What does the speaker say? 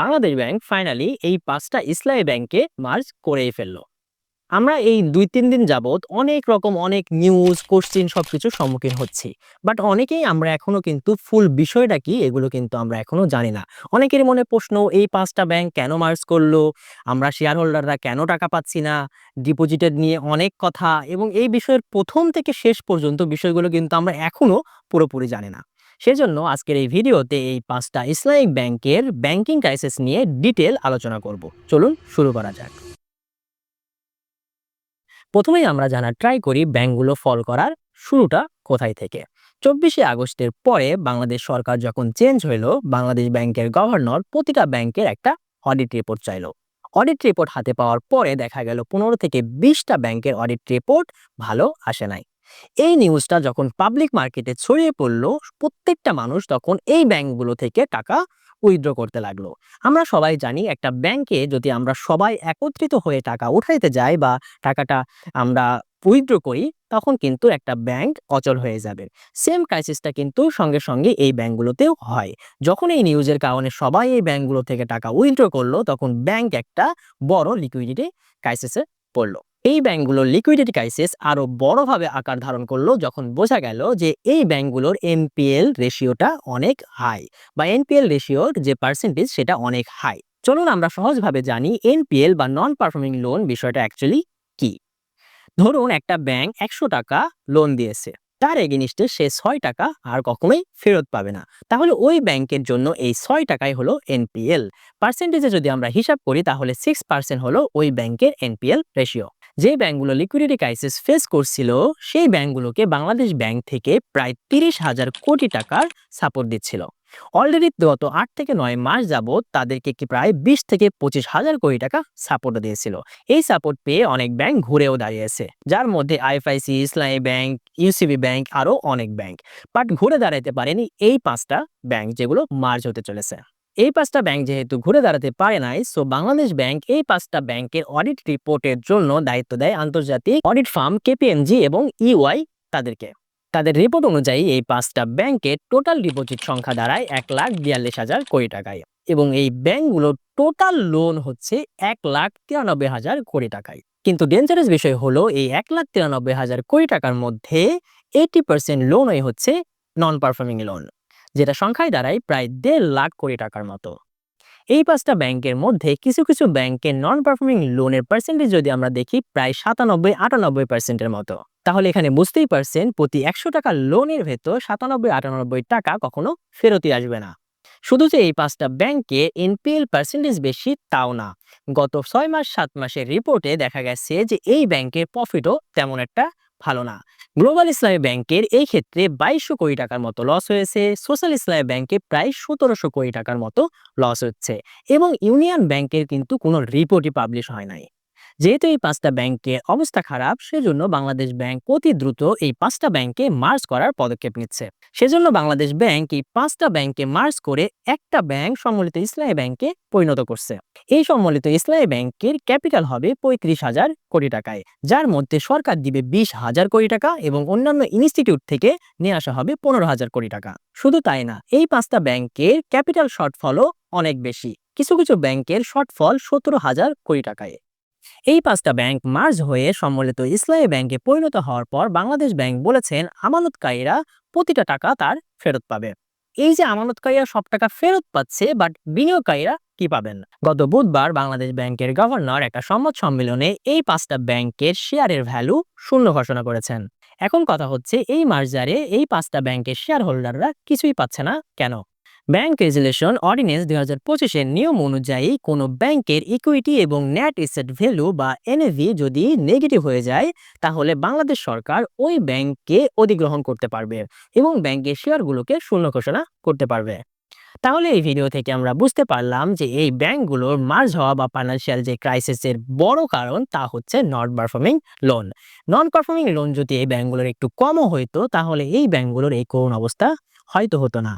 Bangladesh bank finally এই পাঁচটা ইসলামী ব্যাংকে মার্জ করেই ফেলল। আমরা এই দুই তিন দিন যাবত অনেক রকম অনেক নিউজ কোশ্চিন সব সবকিছুর সম্মুখীন হচ্ছি। বাট অনেকেই আমরা এখনও কিন্তু ফুল বিষয়টা কি এগুলো কিন্তু আমরা এখনও জানি না। অনেকের মনে প্রশ্ন, এই পাঁচটা ব্যাংক কেন মার্জ করল? আমরা শেয়ার হোল্ডাররা কেন টাকা পাচ্ছি না? ডিপোজিটেড নিয়ে অনেক কথা এবং এই বিষয়ের প্রথম থেকে শেষ পর্যন্ত বিষয়গুলো কিন্তু আমরা এখনও পুরোপুরি জানি না। সেজন্য আজকের এই ভিডিওতে এই পাঁচটা ইসলামিক ব্যাংকের ব্যাংকিং ক্রাইসিস নিয়ে ডিটেল আলোচনা করব। চলুন শুরু করা যাক। প্রথমেই আমরা জানার ট্রাই করি ব্যাংকগুলো ফল করার শুরুটা কোথায় থেকে। চব্বিশে আগস্টের পরে বাংলাদেশ সরকার যখন চেঞ্জ হইল, বাংলাদেশ ব্যাংকের গভর্নর প্রতিটা ব্যাংকের একটা অডিট রিপোর্ট চাইলো। অডিট রিপোর্ট হাতে পাওয়ার পরে দেখা গেল পনেরো থেকে বিশটা ব্যাংকের অডিট রিপোর্ট ভালো আসে নাই। এই নিউজটা যখন পাবলিক মার্কেটে ছড়িয়ে পড়ল, প্রত্যেকটা মানুষ তখন এই ব্যাংকগুলো থেকে টাকা উইথড্র করতে লাগল। আমরা সবাই জানি একটা ব্যাংকে যদি আমরা সবাই একত্রিত হয়ে টাকা উঠাইতে যাই বা টাকাটা আমরা উইথড্র করি, তখন কিন্তু একটা ব্যাংক অচল হয়ে যাবে। সেম ক্রাইসিসটা কিন্তু সঙ্গে সঙ্গে এই ব্যাংকগুলোতেও হয়। যখন এই নিউজের কারণে সবাই এই ব্যাংকগুলো থেকে টাকা উইথড্র করল, তখন ব্যাংক একটা বড় লিকুইডিটি ক্রাইসিসে পড়ল। এই ব্যাংকগুলোর লিকুইডিটি ক্রাইসিস আরও বড়ভাবে আকার ধারণ করল যখন বোঝা গেল যে এই ব্যাংকগুলোর এনপিএল রেশিওটা অনেক হাই বা এনপিএল রেশিওর যে পার্সেন্টেজ সেটা অনেক হাই চলুন আমরা সহজভাবে জানি এনপিএল বা নন পারফর্মিং লোন বিষয়টা অ্যাকচুয়ালি কি। ধরুন একটা ব্যাংক একশো টাকা লোন দিয়েছে, তার এগেনিস্টে সে ছয় টাকা আর কখনোই ফেরত পাবে না। তাহলে ওই ব্যাংকের জন্য এই ছয় টাকাই হলো এনপিএল পার্সেন্টেজে যদি আমরা হিসাব করি তাহলে সিক্স পার্সেন্ট হলো ওই ব্যাংকের এনপিএল রেশিও যে ব্যাংকগুলো লিকুইডিটি ক্রাইসিস ফেস করছিল, সেই ব্যাংকগুলোকে বাংলাদেশ ব্যাংক থেকে প্রায় তিরিশ হাজার কোটি টাকার সাপোর্ট দিচ্ছিল। অলরেডি গত আট থেকে নয় মাস যাবৎ তাদেরকে কি প্রায় বিশ থেকে পঁচিশ হাজার কোটি টাকা সাপোর্ট দিয়েছিল। এই সাপোর্ট পেয়ে অনেক ব্যাংক ঘুরেও দাঁড়িয়েছে, যার মধ্যে আইএফআইসি ইসলামী ব্যাংক ইউসিবি ব্যাংক আরও অনেক ব্যাংক। বাট ঘুরে দাঁড়াতে পারেনি এই পাঁচটা ব্যাংক যেগুলো মার্জ হতে চলেছে। এই পাঁচটা ব্যাংক যেহেতু ঘুরে দাঁড়াতে পারে নাই সো বাংলাদেশ ব্যাংক এই পাঁচটা ব্যাংকের অডিট রিপোর্টের জন্য দায়িত্ব দেয় আন্তর্জাতিক অডিট ফার্ম কেপিএমজি এবং ইউআই তাদেরকে। তাদের রিপোর্ট অনুযায়ী এই পাঁচটা ব্যাংকের টোটাল ডিপোজিট সংখ্যা দাঁড়ায় এক লাখ বিয়াল্লিশ হাজার কোটি টাকায় এবং এই ব্যাংকগুলোর টোটাল লোন হচ্ছে এক লাখ তিরানব্বই হাজার কোটি টাকায়। কিন্তু ডেঞ্জারাস বিষয় হলো এই এক লাখ তিরানব্বই হাজার কোটি টাকার মধ্যে এইটি পার্সেন্ট লোনই হচ্ছে নন পারফর্মিং লোন যেটা সংখ্যায় দাঁড়ায় প্রায় দেড় লাখ কোটি টাকার মতো। এই পাঁচটা ব্যাংকের মধ্যে কিছু কিছু ব্যাংকের নন পারফর্মিং লোনের পার্সেন্টেজ যদি আমরা দেখি, প্রায় সাতানব্বই, আটানব্বই পার্সেন্টের মতো। তাহলে এখানে বুঝতেই পারছেন, প্রতি একশো টাকা লোনের ভেতর সাতানব্বই, আটানব্বই টাকা কখনো ফেরতই আসবে না। শুধু যে এই পাঁচটা ব্যাংকে এনপিএল পার্সেন্টেজ বেশি, তাও না। গত ছয় মাস, সাত মাসের রিপোর্টে দেখা গেছে যে এই ব্যাংকের প্রফিটও তেমন একটা ভালো না। গ্লোবাল ইসলামী ব্যাংকের এই ক্ষেত্রে বাইশশো কোটি টাকার মতো লস হয়েছে। সোশ্যাল ইসলামী ব্যাংকে প্রায় সতেরোশো কোটি টাকার মতো লস হচ্ছে। এবং ইউনিয়ন ব্যাংকের কিন্তু কোনো রিপোর্টই পাবলিশ হয় নাই। যেহেতু এই পাঁচটা ব্যাংকের অবস্থা খারাপ, সেজন্য বাংলাদেশ ব্যাংক অতি দ্রুত এই পাঁচটা ব্যাংকে মার্জ করার পদক্ষেপ নিচ্ছে। সেজন্য বাংলাদেশ ব্যাংক এই পাঁচটা ব্যাংকে মার্জ করে একটা ব্যাংক সম্মিলিত ইসলামী ব্যাংকে পরিণত করছে। এই সম্মিলিত ইসলামী ব্যাংকের ক্যাপিটাল হবে পঁয়ত্রিশ হাজার কোটি টাকায়, যার মধ্যে সরকার দিবে বিশ হাজার কোটি টাকা এবং অন্যান্য ইনস্টিটিউট থেকে নিয়ে আসা হবে পনেরো হাজার কোটি টাকা। শুধু তাই না, এই পাঁচটা ব্যাংকের ক্যাপিটাল শর্টফলও অনেক বেশি। কিছু কিছু ব্যাংকের শর্টফল সতেরো হাজার কোটি টাকায়। এই পাঁচটা ব্যাংক মার্জ হয়ে সম্মিলিত ইসলামী ব্যাংকে পরিণত হওয়ার পর বাংলাদেশ ব্যাংক বলেছেন আমানতকারীরা প্রতিটা টাকা তার ফেরত পাবে। এই যে আমানতকারীরা সব টাকা ফেরত পাচ্ছে বাট বিনিয়োগকারীরা কি পাবেন? গত বুধবার বাংলাদেশ ব্যাংকের গভর্নর একটা সংবাদ সম্মেলনে এই পাঁচটা ব্যাংকের শেয়ারের ভ্যালু শূন্য ঘোষণা করেছেন। এখন কথা হচ্ছে, এই মার্জারে এই পাঁচটা ব্যাংকের শেয়ার হোল্ডাররা কিছুই পাচ্ছে না কেন? ব্যাংক রেজুলেশন অর্ডিনেন্স দুই হাজার পঁচিশের নিয়ম অনুযায়ী কোনো ব্যাংকের ইকুইটি এবং নেট এসেট ভ্যালু বা এনএভি যদি নেগেটিভ হয়ে যায়, তাহলে বাংলাদেশ সরকার ওই ব্যাংককে অধিগ্রহণ করতে পারবে এবং ব্যাংকের শেয়ারগুলোকে শূন্য ঘোষণা করতে পারবে। তাহলে এই ভিডিও থেকে আমরা বুঝতে পারলাম যে এই ব্যাংকগুলোর মার্জ হওয়া বা ফাইন্যান্সিয়াল যে ক্রাইসিসের বড় কারণ তা হচ্ছে not performing loan non performing loan যদি এই ব্যাংকগুলোর একটু কমও হইতো, তাহলে এই ব্যাংকগুলোর এই করুণ অবস্থা হয়তো হতো না।